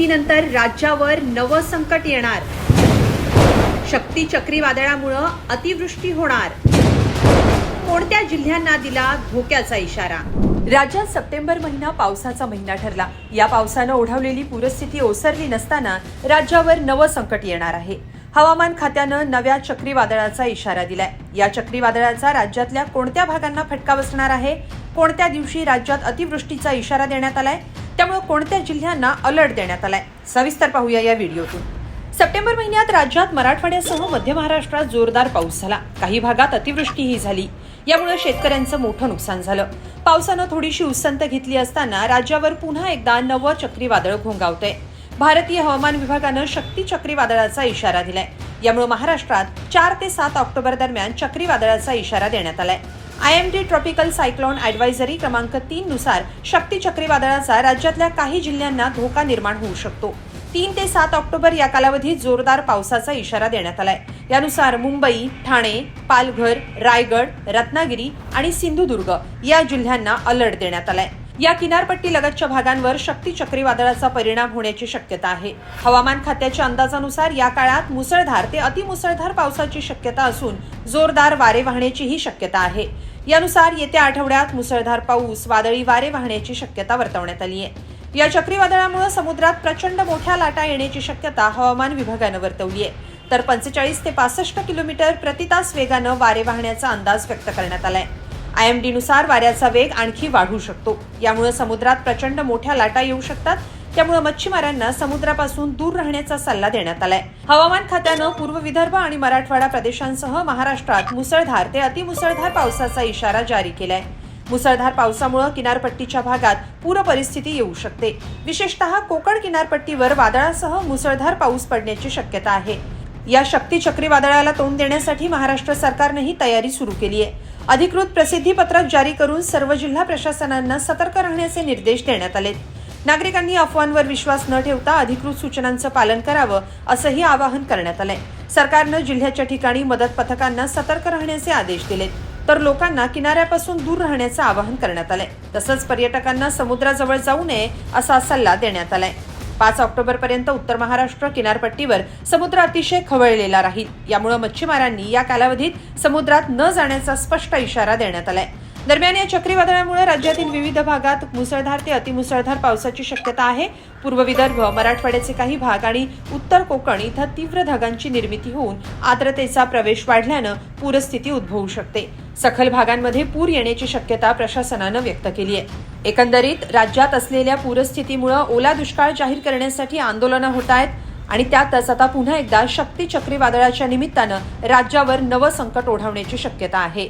परिस्थितीनंतर राज्यावर नवं संकट येणार. शक्ती चक्रीवादळामुळं अतिवृष्टी होणार. कोणत्या जिल्ह्यांना दिला धोक्याचा इशारा? राज्यात सप्टेंबर महिना पावसाचा महिना ठरला. या पावसानं ओढवलेली पूरस्थिती ओसरली नसताना राज्यावर नवं संकट येणार आहे. हवामान खात्यानं नव्या चक्रीवादळाचा इशारा दिलाय. या चक्रीवादळाचा राज्यातल्या कोणत्या भागांना फटका बसणार आहे? कोणत्या दिवशी राज्यात अतिवृष्टीचा इशारा देण्यात आलाय? त्यामुळे कोणत्या जिल्ह्यांना अलर्ट देण्यात आलाय? सविस्तर पाहूया या व्हिडिओतून. सप्टेंबर महिन्यात राज्यात मराठवाड्यासह मध्य महाराष्ट्रात जोरदार पाऊस झाला. काही भागात अतिवृष्टीही झाली. यामुळे शेतकऱ्यांचं मोठं नुकसान झालं. पावसानं थोडीशी उसंत घेतली असताना राज्यावर पुन्हा एकदा नवं चक्रीवादळ घोंगावतंय. भारतीय हवामान विभागानं शक्ती चक्रीवादळाचा इशारा दिलाय. यामुळे महाराष्ट्रात चार ते सात ऑक्टोबर दरम्यान चक्रीवादळाचा इशारा देण्यात आलाय. I M D tropical cyclone advisory क्रमांक तीन नुसार शक्ती चक्रीवादळाचा राज्यातल्या काही जिल्ह्यांना धोका निर्माण होऊ शकतो. तीन ते सात ऑक्टोबर या कालावधीत जोरदार पावसाचा इशारा देण्यात आलाय. यानुसार मुंबई ठाणे पालघर रायगड रत्नागिरी आणि सिंधुदुर्ग या जिल्ह्यांना अलर्ट देण्यात आलाय. या किनारपट्टी लगतच्या भागांवर शक्ती चक्रीवादळाचा परिणाम होण्याची शक्यता आहे. हवामान खात्याच्या अंदाजानुसार या काळात मुसळधार ते अतिमुसळधार पावसाची शक्यता असून जोरदार वारे वाहण्याचीही शक्यता आहे. यानुसार येत्या आठवड्यात मुसळधार पाऊस वादळी वारे वाहण्याची शक्यता वर्तवण्यात आली आहे. या चक्रीवादळामुळे समुद्रात प्रचंड मोठ्या लाटा येण्याची शक्यता हवामान विभागानं वर्तवली आहे. तर पंचेचाळीस ते पासष्ट किलोमीटर प्रतितास वेगानं वारे वाहण्याचा अंदाज व्यक्त करण्यात आलाय. आय एम डी नुसार वाऱ्याचा वेग आणखी वाढू शकतो. यामुळे समुद्रात प्रचंड मोठ्या लाटा येऊ शकतात. त्यामुळे मच्छीमारांना समुद्रापासून दूर राहण्याचा सल्ला देण्यात आलाय. हवामान खात्यानं पूर्व विदर्भ आणि मराठवाडा प्रदेशांसह महाराष्ट्रात मुसळधार ते अतिमुसळधार पावसाचा इशारा जारी केलाय. मुसळधार पावसामुळे किनारपट्टीच्या भागात पूर परिस्थिती येऊ शकते. विशेषतः कोकण किनारपट्टीवर वादळासह मुसळधार पाऊस पडण्याची शक्यता आहे. या शक्ती चक्रीवादळाला तोंड देण्यासाठी महाराष्ट्र सरकारनेही तयारी सुरू केली आहे अधिकृत प्रसिद्धी पत्रक जारी करून सर्व जिल्हा प्रशासनांना सतर्क राहण्याचे निर्देश देण्यात आले नागरिकांनी अफवांवर विश्वास न ठेवता अधिकृत सूचनांचं पालन करावं असंही आवाहन करण्यात आलंय. सरकारनं जिल्ह्याच्या ठिकाणी मदत पथकांना सतर्क राहण्याचे आदेश दिलेत. तर लोकांना किनाऱ्यापासून दूर राहण्याचं आवाहन करण्यात आलंय. तसंच पर्यटकांना समुद्राजवळ जाऊ नये असा सल्ला देण्यात आलाय. पाच ऑक्टोबर पर्यंत उत्तर महाराष्ट्र किनारपट्टीवर समुद्र अतिशय खवळलेला राहील. यामुळे मच्छीमारांनी या कालावधीत समुद्रात न जाण्याचा स्पष्ट इशारा देण्यात आलाय. दरम्यान या चक्रीवादळामुळे राज्यातील विविध भागात मुसळधार ते अतिमुसळधार पावसाची शक्यता आहे. पूर्व विदर्भ मराठवाड्याचे काही भाग आणि उत्तर कोकण इथं तीव्र ढगांची निर्मिती होऊन आर्द्रतेचा प्रवेश वाढल्यानं पूरस्थिती उद्भवू शकते. सखल भागांमध्ये पूर येण्याची शक्यता प्रशासनानं व्यक्त केली आहे. एकंदरीत राज्यात असलेल्या पूरस्थितीमुळे ओला दुष्काळ जाहीर करण्यासाठी आंदोलनं होत आहेत आणि त्यातच आता पुन्हा एकदा शक्ती चक्रीवादळाच्या निमित्तानं राज्यावर नवं संकट ओढवण्याची शक्यता आहे.